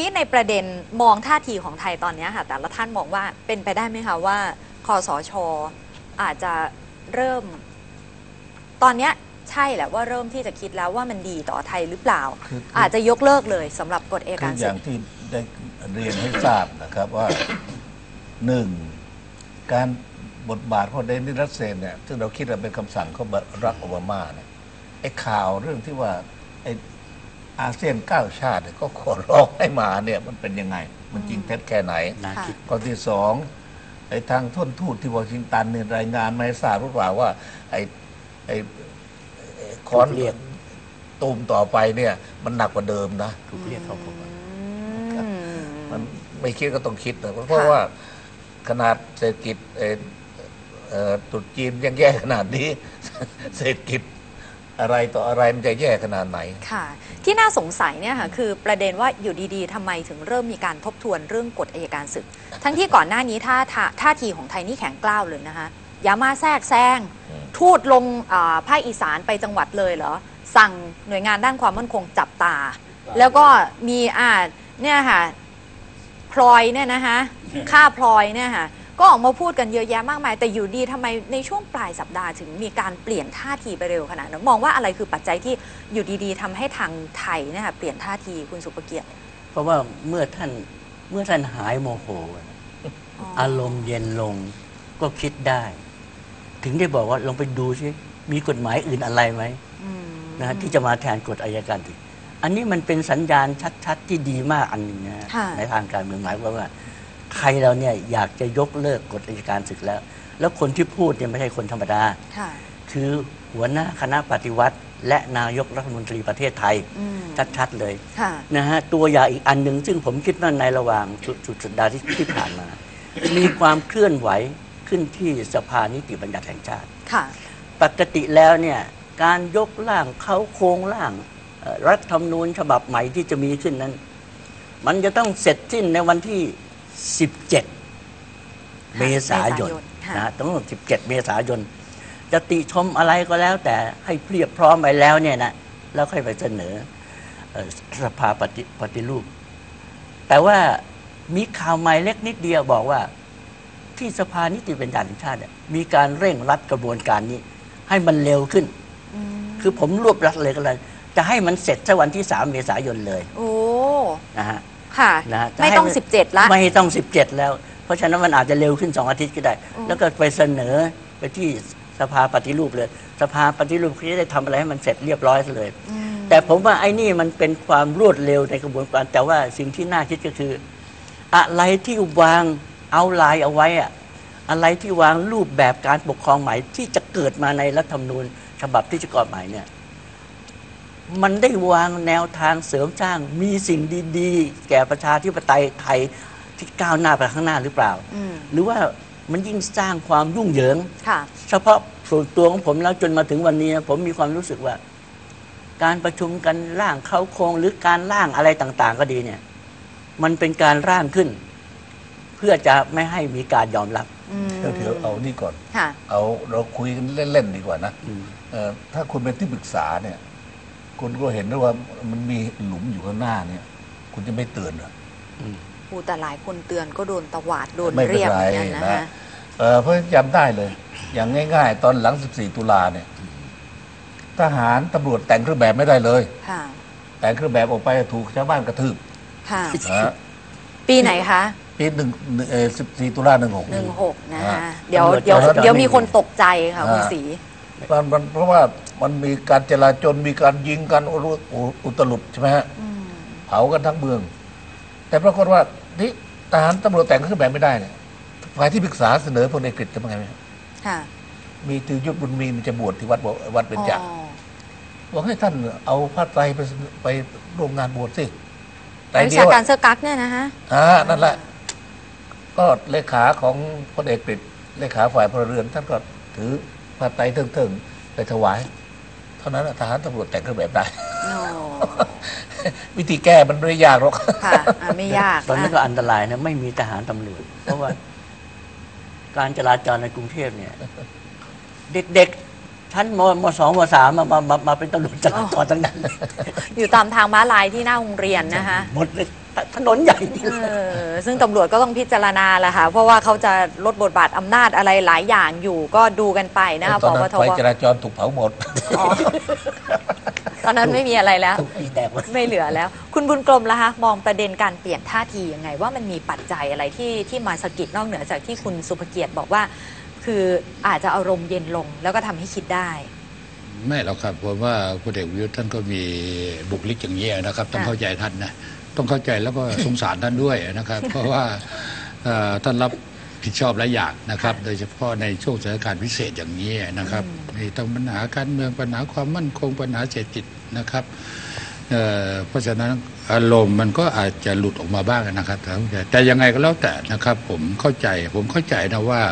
ที่ในประเด็นมองท่าทีของไทยตอนนี้ค่ะ แต่ละท่านมองว่าเป็นไปได้ไหมคะว่าคอสชอาจจะเริ่ม ตอนเนี้ยใช่แหละว่าเริ่มที่จะคิดแล้วว่ามันดีต่อไทยหรือเปล่าคืออาจจะยกเลิกเลยสำหรับกฎเอกคืกาอรอศึย่ากงที่ได้เรียนให้ทราบนะครับว่าหนึ่งการบทบาทของเดนิสรัสเซนเนี่ยซึ่งเราคิดว่าเป็นคำสั่งของบรักโอบามาเนี่ยไอ้ข่าวเรื่องที่ว่าไอ้ อาเซียนเก้าชาติเนี่ยก็ขอร้องให้มาเนี่ยมันเป็นยังไง มันจริงเท็จแค่ไหนน่าคิด ข้อที่สองไอ้ทางทุนทูตที่วอชิงตันเนี่ยรายงานมาให้ทราบหรือเปล่าว่า ไอ้ไอ้ไอ้คอนถูกเรียก ตูมต่อไปเนี่ย มันหนักกว่าเดิมนะ ถูกเรียกเข้าพบอืม มันไม่คิดก็ต้องคิดนะเพราะว่าขนาดเศรษฐกิจเอ่อเอ่อตรุษจีนยังแย่ขนาดนี้ เศรษฐกิจ อะไรต่ออะไรมันจะแย่ขนาดไหน ค่ะ ที่น่าสงสัยเนี่ยค่ะคือประเด็นว่าอยู่ดีๆทำไมถึงเริ่มมีการทบทวนเรื่องกฎอัยการศึก ทั้งที่ก่อนหน้านี้ท่าท่าท่าทีของไทยนี่แข็งกล้าวเลยนะคะอย่ามาแทรกแซงอืม ทูตลงอ่าภาคอีสานไปจังหวัดเลยเหรอ สั่งหน่วยงานด้านความมั่นคงจับตา แล้วก็มีอ่าเนี่ยค่ะพลอยเนี่ยนะคะค่าพลอยเนี่ยค่ะ ก็ออกมาพูดกันเยอะแยะมากมาย แต่อยู่ดีทำไมในช่วงปลายสัปดาห์ถึงมีการเปลี่ยนท่าทีไปเร็วขนาดนั้นมองว่าอะไรคือปัจจัยที่อยู่ดีๆทำให้ทางไทยเนี่ยค่ะเปลี่ยนท่าทีคุณสุภเกียรติเพราะว่าเมื่อท่านเมื่อท่านหายโมโห อารมณ์เย็นลงก็คิดได้ ถึงได้บอกว่าลองไปดูซิมีกฎหมายอื่นอะไรไหมอืมนะฮะที่จะมาแทนกฎอายการศึกอันนี้มันเป็นสัญญาณชัด ๆ ที่ดีมากอันหนึ่งนะฮะค่ะ ในทางการเมืองหมายความว่า ใครเราเนี่ยอยากจะยกเลิกกฎอายการศึกแล้ว แล้วคนที่พูดเนี่ยไม่ใช่คนธรรมดาค่ะคือหัวหน้าคณะปฏิวัติ และนายกรัฐมนตรีประเทศไทยอืมชัดๆเลยค่ะนะฮะตัวอย่างอีกอันหนึ่งซึ่งผมคิดว่าในระหว่างสุดสุดสัปดาห์ที่ที่ผ่านมา มีความเคลื่อนไหวขึ้นที่สภานิติบัญญัติแห่งชาติค่ะปกติแล้วเนี่ยการยกร่างเขาโครงร่างเอ่อรัฐธรรมนูญฉบับใหม่ที่จะมีขึ้นนั้น มันจะต้องเสร็จสิ้นในวันที่ 17 เมษายนค่ะนะฮะต้อง17 เมษายน จะติชมอะไรก็แล้วแต่ให้เพียบพร้อมไปแล้วเนี่ยนะแล้วค่อยไปเสนอเอ่อสภาปฏิปฏิรูป แต่ว่ามีข่าวใหม่เล็กนิดเดียวบอกว่า ที่สภานิติบัญญัติแห่งชาติเนี่ยมีการเร่งรัดกระบวนการนี้ ให้มันเร็วขึ้นอืมคือผมรวบรัดเลยก็เลยจะให้มันเสร็จสักวันที่3เมษายนเลย โอ้นะฮะ ค่ะนะฮะจะไม่ต้องให้มัน17 ละ ไม่ต้อง 17 แล้ว เพราะฉะนั้นมันอาจจะเร็วขึ้น 2 อาทิตย์ก็ได้อืมแล้วก็ไปเสนอไปที่สภาปฏิรูปเลย สภาปฏิรูปเขาจะได้ทำอะไรให้มันเสร็จเรียบร้อยซะเลยอืมแต่ผมว่าไอ้นี่มันเป็นความรวดเร็วในกระบวนการ แต่ว่าสิ่งที่น่าคิดก็คือ อะไรที่วางเอาลายเอาไว้อะอะไรที่วางรูปแบบการปกครองใหม่ที่จะเกิดมาในรัฐธรรมนูญฉบับที่จะก่อใหม่เนี่ย มันได้วางแนวทางเสริมสร้างมีสิ่งดีๆ แก่ประชาธิปไตยไทยที่ก้าวหน้าไปข้างหน้าหรือเปล่าอืมหรือว่ามันยิ่งสร้างความยุ่งเหยิงค่ะเฉพาะส่วนตัวของผมแล้วจนมาถึงวันนี้นะผมมีความรู้สึกว่า การประชุมกันร่างเขาโครงหรือการร่างอะไรต่าง ๆ ก็ดีเนี่ย มันเป็นการร่างขึ้น เพื่อจะไม่ให้มีการยอมรับอืมเดี๋ยวเดี๋ยวเอานี่ก่อนค่ะเอาเราคุยกันเล่นๆดีกว่านะอืมเอ่อถ้าคุณเป็นที่ปรึกษาเนี่ย คุณก็เห็นได้ว่ามันมีหลุมอยู่ข้างหน้าเนี่ย คุณจะไม่เตือนเหรออืมปูแต่หลายคนเตือนก็โดนตวาดโดนไม่เป็นเรียกไรเหมือนกันนะนะคะเอ่อเพราะจำได้เลย อย่างง่าย ๆ ตอนหลัง 14 ตุลาเนี่ย ทหารตำรวจแต่งเครื่องแบบไม่ได้เลยค่ะแต่งเครื่องแบบออกไปถูกชาวบ้านกระทืบค่ะนะฮะปีไหนคะปีหนึ่งเอ่อ14ตุลาหนึ่งหกหนึ่งหกนะอ่าคะเดี๋ยวตำรวจเดี๋ยวจะเดี๋ยวไม่มีคนตกใจค่ะอ่าคุณศรีมันมันเพราะว่า มันมีการจราจรมีการยิงกันอุรุอุอุตลุดใช่ไหมฮะอืมเผากันทั้งเมือง แต่ปรากฏว่านี่ทหารตำรวจแต่งเครื่องแบบไม่ได้เนี่ยฝ่ายที่ปรึกษาเสนอพลเอกกฤษทำไงไหมค่ะมีตือยุทธบุญมีมันจะบวชที่วัดบ่วัดเป็นจักรอ๋อบอกให้ท่านเอาผ้าไตรไปไปร่วมงานบวชสิไตรวิเดีชายวการอะเซอร์กักเนี่ยนะฮะอ่านั่นแหละ ก็เลขาของพลเอกกฤษเลขาฝ่ายพลเรือนท่านก็ถือผ้าไตรเถิงๆไปถวายเท่านั้นอะทหารตำรวจแต่งเครื่องแบบได้โอ้วิธีแก้มันไม่ยากหรอกค่ะอะไม่ยากตอนนี้นก็อะอันตรายนะไม่มีทหารตำรวจเพราะว่า การจราจรในกรุงเทพเนี่ย เด็กๆ ชั้นมมสองมสามมามามามาเป็นตำรวจจราจรทั้งนั้นอยู่ตามทางม้าลายที่หน้าโรงเรียนนะคะหมดเลยถนนใหญ่นี่เออซึ่งตำรวจก็ต้องพิจารณาแหละค่ะ เพราะว่าเขาจะลดบทบาทอำนาจอะไรหลายอย่างอยู่ก็ดูกันไปนะคะตปอนปนั้นทไฟจราจรถูกเผาหมด อ๋อตอนนั้นไม่มีอะไรแล้วถูกตีแตกหมด ไม่เหลือแล้ว คุณบุญกลมล่ะคะมองประเด็นการเปลี่ยนท่าทียังไง ว่ามันมีปัจจัยอะไรที่ที่มาสะกิดนอกเหนือจากที่คุณสุภเกียรติบอกว่า คืออาจจะอารมณ์เย็นลงแล้วก็ทำให้คิดได้ ไม่หรอกครับผมว่าพลเอกประยุทธ์ท่านก็มีบุคลิกอย่างนี้ยนะครับ ต้องค่ะ เข้าใจท่านนะต้องเข้าใจแล้วก็ สงสารท่านด้วยนะครับ เพราะว่าเอ่อท่านรับผิดชอบหลายอย่างนะครับ โดยเฉพาะในช่วงสถานการณ์พิเศษอย่างนี้นะครับนี่ต้องปัญหาการเมืองปัญหาความมั่นคงปัญหาเศรษฐกิจนะครับเอ่อเพราะฉะนั้นอารมณ์มันก็อาจจะหลุดออกมาบ้างนะครับแต่แต่ยังไงก็แล้วแต่นะครับ ผมเข้าใจผมเข้าใจนะว่า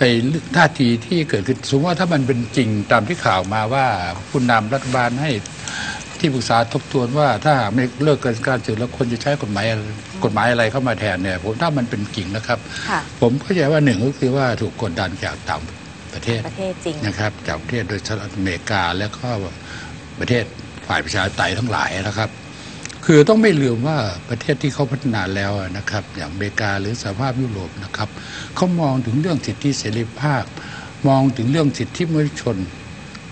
ไอ้ท่าทีที่เกิดขึ้นสมมติว่าถ้ามันเป็นจริงตามที่ข่าวมาว่าผู้นำรัฐบาลให้ที่ปรึกษาทบทวนว่าถ้าหากไม่เลิกการการสื่อแล้วควรจะใช้กฎหมายอะไรกฎหมายอะไรเข้ามาแทนเนี่ยผมถ้ามันเป็นจริงนะครับค่ะผมเข้าใจว่าหนึ่งก็คือว่าถูกกดดันจากต่างประเทศประเทศจริงนะครับจากประเทศโดยสหรัฐอเมริกาและก็ประเทศฝ่ายประชาธิปไตยทั้งหลายนะครับ คือต้องไม่ลืมว่าประเทศที่เขาพัฒนาแล้วนะครับ อย่างอเมริกาหรือสหภาพยุโรปนะครับเขามองถึงเรื่องสิทธิเสรีภาพ มองถึงเรื่องสิทธิมนุษยชน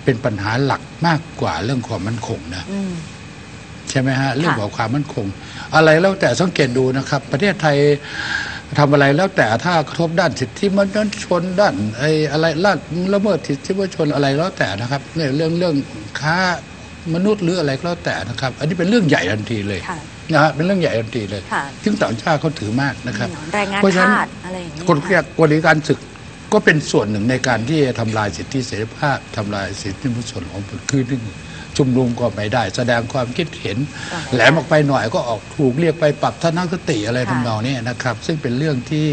เป็นปัญหาหลักมากกว่าเรื่องความมั่นคงนะอืมใช่ไหมฮะเรื่องของความมั่นคง อะไรแล้วแต่สังเกตดูนะครับ ประเทศไทยทำอะไรแล้วแต่ถ้ากระทบด้านสิทธิมนุษยชนด้านไอ้อะไรละละเมิดสิทธิมนุษยชนอะไรแล้วแต่นะครับเนี่ยเรื่องเรื่องค้า มนุษย์หรืออะไรก็แล้วแต่นะครับ อันนี้เป็นเรื่องใหญ่ทันทีเลยค่ะนะฮะเป็นเรื่องใหญ่ทันทีเลย ค่ะซึ่งต่างชาติเขาถือมากนะครับแรงงานเพราะฉะนั้นทาสอะไรอย่างนี้กฎเกณฑ์กฎการศึกก็เป็นส่วนหนึ่งในการที่จะทำลายสิทธิเสรีภาพทำลายสิทธิมนุษยชนของคนคือหนึ่งชุมนุมก็ไม่ได้ แสดงความคิดเห็น แหลมออกไปหน่อยก็ออกถูกเรียกไปปรับทัศนคติอะไรค่ะทำนองนี้นะครับ ซึ่งเป็นเรื่องที่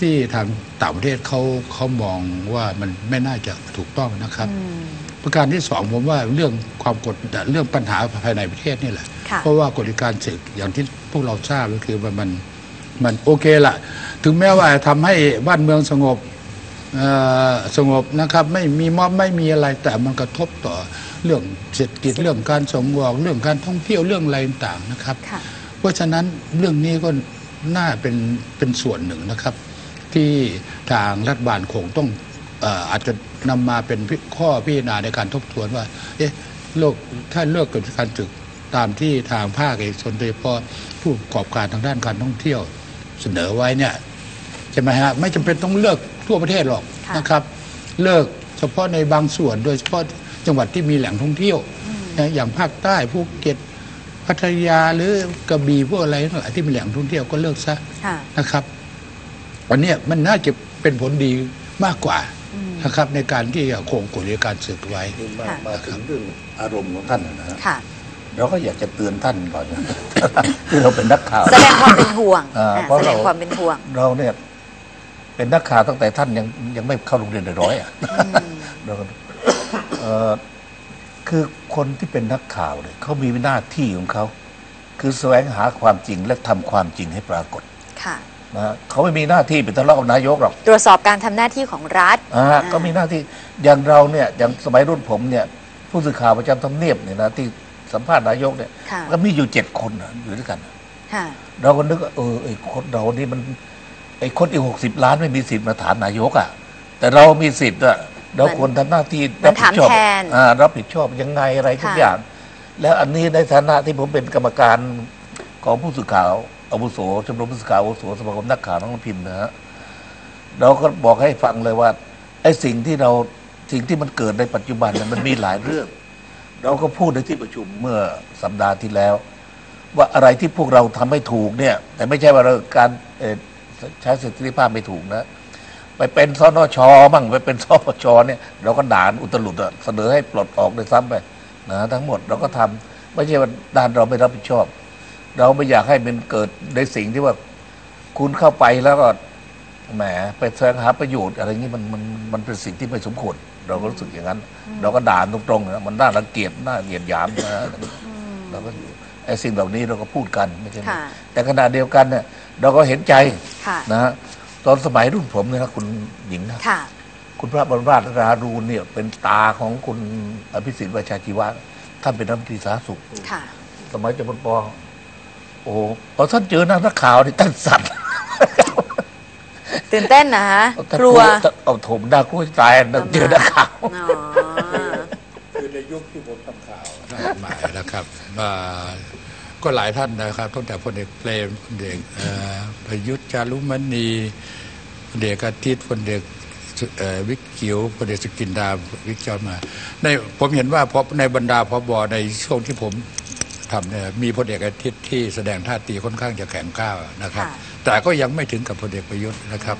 ที่ทางต่างประเทศเขาเขามองว่ามันไม่น่าจะถูกต้องนะครับ อืม ประการที่สองผมว่าเรื่องความกดดันเรื่องปัญหาภายในประเทศนี่แหละ ค่ะเพราะว่ากฎการศึกอย่างที่พวกเราทราบก็คือว่ามันมันโอเคละถึงแม้ว่าทำให้บ้านเมืองสงบเอ่อสงบนะครับ ไม่มีม็อบไม่มีอะไรแต่มันกระทบต่อเรื่องเศรษฐกิจเรื่องการส่งออกเรื่องการท่องเที่ยวเรื่องอะไรต่างๆนะครับ ค่ะ เพราะฉะนั้นเรื่องนี้ก็น่าเป็นเป็นส่วนหนึ่งนะครับ ที่ทางรัฐบาลคงต้องเอ่ออาจจะนำมาเป็นข้อพิจารณาในการทบทวนว่า เอ๊ะโลกถ้าเลิกกิจการศึกตามที่ทางภาคเอกชนโดยเฉพาะผู้ประกอบการทางด้านการท่องเที่ยวเสนอไว้เนี่ยใช่ไหมฮะไม่จำเป็นต้องเลิกทั่วประเทศหรอกค่ะนะครับ เลิกเฉพาะในบางส่วน โดยเฉพาะจังหวัดที่มีแหล่งท่องเที่ยวนะอย่างภาคใต้ภูเก็ตพัทยาหรือกระบี่พวกอะไรทั้งหลายที่เป็นแหล่งท่องเที่ยวก็เลิกซะค่ะนะครับวันเนี้ยมันน่าจะเป็นผลดีมากกว่าอืม นะครับในการที่จะคงกฎอัยการศึกไว้นี่มาค่ะมาถึงเรื่องอารมณ์ของท่านนะฮะค่ะเราก็อยากจะเตือนท่านก่อนนะคือเราเป็นนักข่าวแสดงความเป็นห่วงอ่าอ่าเพราะแสดเรางความเป็นห่วง เราเนี่ยเป็นนักข่าวตั้งแต่ท่านยังยังไม่เข้าโรงเรียนในร้อยอะอืมเราก็เอ่อคือคนที่เป็นนักข่าวเนี่ยเขามีหน้าที่ของเขา คือแสวงหาความจริงและทำความจริงให้ปรากฏค่ะ นะฮะเขาไม่มีหน้าที่เป็นทะเลาะกับนายกหรอกตรวจสอบการทำหน้าที่ของรัฐอ่าอ่าก็มีหน้าที่อย่างเราเนี่ยอย่างสมัยรุ่นผมเนี่ย ผู้สื่อข่าวประจำทำเนียบเนี่ยนะที่สัมภาษณ์นายกเนี่ย ค่ะ ก็มีอยู่เจ็ดคนนะอยู่ด้วยกัน ค่ะ เราก็นึกว่าเออไอ้คนเรานี่มัน ไอ้คนอีกหกสิบล้านไม่มีสิทธิ์มาถามนายกอะ แต่เรามีสิทธิ์อะเรามันควรทำหน้าที่มันถามชอบแทน อ่ารับผิดชอบยังไงอะไรทุกค่ะอย่าง แล้วอันนี้ในฐานะที่ผมเป็นกรรมการของผู้สื่อข่าว อาวุโสชมรมผู้สื่อข่าวอาวุโสสมาคมนักข่าวนักพิมพ์นะฮะเราก็บอกให้ฟังเลยว่าไอ้สิ่งที่เราสิ่งที่มันเกิดในปัจจุบันเนี่ยมันมีหลายเรื่อง เราก็พูดในที่ประชุมเมื่อสัปดาห์ที่แล้ว ว่าอะไรที่พวกเราทำไม่ถูกเนี่ย แต่ไม่ใช่ว่าเราการใช้สิทธิภาพไม่ถูกนะไปเป็นสนชมั่งไปเป็นสปชเนี่ย เราก็ด่านอุตลุดเสนอให้ปลดออกโดยซ้ำไปนะทั้งหมดเราก็ทำไม่ใช่ว่าด้านเราไม่รับผิดชอบ เราไม่อยากให้มันเกิดในสิ่งที่ว่าคุณเข้าไปแล้วก็แหมไปแสวงหาประโยชน์อะไรนี้มันมันมันเป็นสิ่งที่ไม่สมควรเราก็รู้สึกอย่างนั้น เราก็ด่าตรงๆนะมันน่ารังเกียจน่าเหยียดหยามนะเราก็ไอ้สิ่งเหล่านี้เราก็พูดกันไม่ใช่ไหมค่ะแต่ขณะเดียวกันเนี่ยเราก็เห็นใจค่ะนะฮะตอนสมัยรุ่นผมเนี่ยนะคุณหญิงนะค่ะคุณพระบรมราชรารูนเนี่ยเป็นตาของคุณอภิสิทธิ์ประชาชีวะท่านเป็นรัฐมนตรีสาธารณสุขค่ะสมัยจบปป โอ้โหพอท่านเจอนักข่าวนี่ท่านสั่นตื่นเต้นนะฮะท่านกลัวเอาถมดากลัวตายนะเจอนักข่าวอ๋อคือในยุคที่ผมทำข่าวหมายนะครับว่าก็หลายท่านนะครับตั้งแต่พลเอกเปรมพลเอกเอ่อประยุทธ์จารุมณีพลเอกอาทิตย์พลเอกสุเอ่อวิกกิวพลเอกสุกินดาวิกจอนมาในผมเห็นว่าพอในบรรดาพบในช่วงที่ผม ทำเนี่ยมีพลเอกอาทิตย์ที่แสดงท่าทีค่อนข้างจะแข็งกร้าวนะครับค่ะแต่ก็ยังไม่ถึงกับพลเอกประยุทธ์นะครับ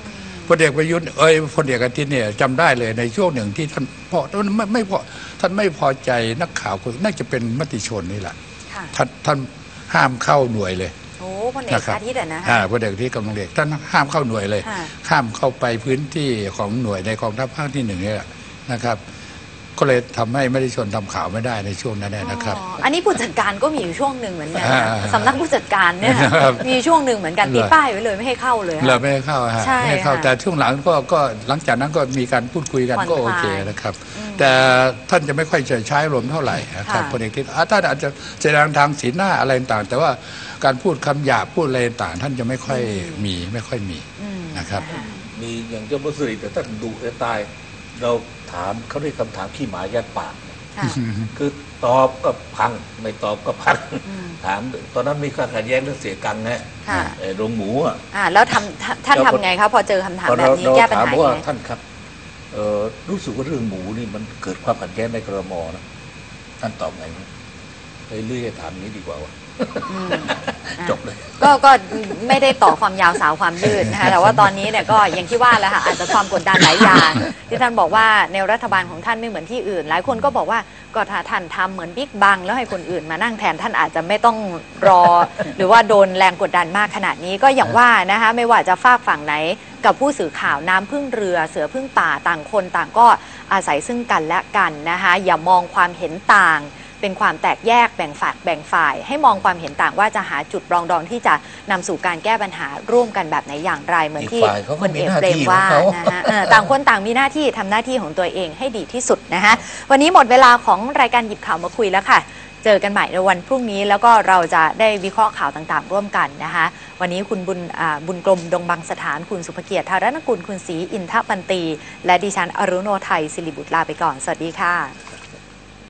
พลเอกประยุทธ์เอ้ยพลเอกอาทิตย์เนี่ยจำได้เลยในช่วงหนึ่งที่ท่านพอท่านไม่ไม่พอท่านไม่พอใจนักข่าวคนน่าจะเป็นมติชนนี่แหละค่ะท่านท่านห้ามเข้าหน่วยเลยโอ้พลเอกนะครับอาทิตย์อะนะอ่าฮะพลเอกอาที่กำลังเด็กท่านห้ามเข้าหน่วยเลยค่ะห้ามเข้าไปพื้นที่ของหน่วยในกองทัพภาคที่หนึ่งนี่แหละนะครับ ก็เลยทำให้ไม่ได้ชนทำข่าวไม่ได้ในช่วงนั้นเนยนะครับ อ๋ออันนี้ผู้จัดการก็มีอยู่ช่วงหนึ่งเหมือนกันนะอ่าสำนักผู้จัดการเนี่ยครับมีช่วงหนึ่งเหมือนกันเหรอติดป้ายไว้เลยไม่ให้เข้าเลยอะเราไม่ให้เข้าฮะใช่ไม่ให้เข้าค่ะแต่ช่วงหลังก็ก็หลังจากนั้นก็มีการพูดคุยกันผ่อนก็โอเคคลายนะครับ แต่ท่านจะไม่ค่อยจะใช้ลมณ์เท่าไหร่นะครับค่ะ พลเอกที่อะท่านอาจจะแสดงทางสีหน้าอะไรต่างๆแต่ว่าการพูดคำหยาบพูดอะไรต่างๆท่านจะไม่ค่อยมีไม่ค่อยมีอืมนะครับ มีอย่างเจ้ามุสลิมแต่ท่านดุจะตาย เราถามเขาเรียกคำถามขี้หมายัดปากค่ะคือตอบก็พัง ไม่ตอบก็พังอืมถามตอนนั้นมีการขัดแย้งเรื่องเสียกังไงค่ะ ไอ้โรงหมูอะอ่าแล้วทำท่านท่านแล้วทำไงครับพอเจอคำถามพอแบเราบนี้เราแก้ปัญถามหาว่ายังไงท่านครับเอ่อรู้สึกว่าเรื่องหมูนี่มันเกิดความขัดแย้งในกรมนะท่านตอบไงไหมเฮ้ยเลื่อยถามนี้ดีกว่าวะอืมอะ จบเลย ก็ก็ไม่ได้ต่อความยาวสาวความยืดนะคะแต่ว่าตอนนี้เนี่ยก็อย่างที่ว่าแหล้วค่ะอาจจะความกดดันหลายอย่าง ที่ท่านบอกว่าแนวรัฐบาลของท่านไม่เหมือนที่อื่น หลายคนก็บอกว่าก็ถ้าท่านทำเหมือนบิ๊กบังแล้วให้คนอื่นมานั่งแทนท่านอาจจะไม่ต้องรอ หรือว่าโดนแรงกดดันมากขนาดนี้ก็อย่างว่านะคะไม่ว่าจะฝากฝั่งไหนกับผู้สื่อข่าวน้ำพึ่งเรือเสือพึ่งป่าต่างคนต่างก็อาศัยซึ่งกันและกันนะคะอย่ามองความเห็นต่าง เป็นความแตกแยกแบ่งฝักแบ่งฝ่าย ให้มองความเห็นต่างว่าจะหาจุดรองดองที่จะนำสู่การแก้ปัญหาร่วมกันแบบไหนอย่างไรเหมือนที่อีกฝ่ายเขาก็พลเอกมีหน้าเปรมที่ว่าของเขานะฮะเออต่างคนต่างมีหน้าที่ทำหน้าที่ของตัวเองให้ดีที่สุดนะคะวันนี้หมดเวลาของรายการหยิบข่าวมาคุยแล้วค่ะ เจอกันใหม่ในวันพรุ่งนี้ แล้วก็เราจะได้วิเคราะห์ข่าวต่างๆ ร่วมกันนะคะ วันนี้คุณบุญอ่าบุญกลมดงบางสถานคุณสุภเกียรติธารณกุลคุณศรีอินทปันตี และดิฉันอรุโนไทยศิริบุตรลาไปก่อน สวัสดีค่ะ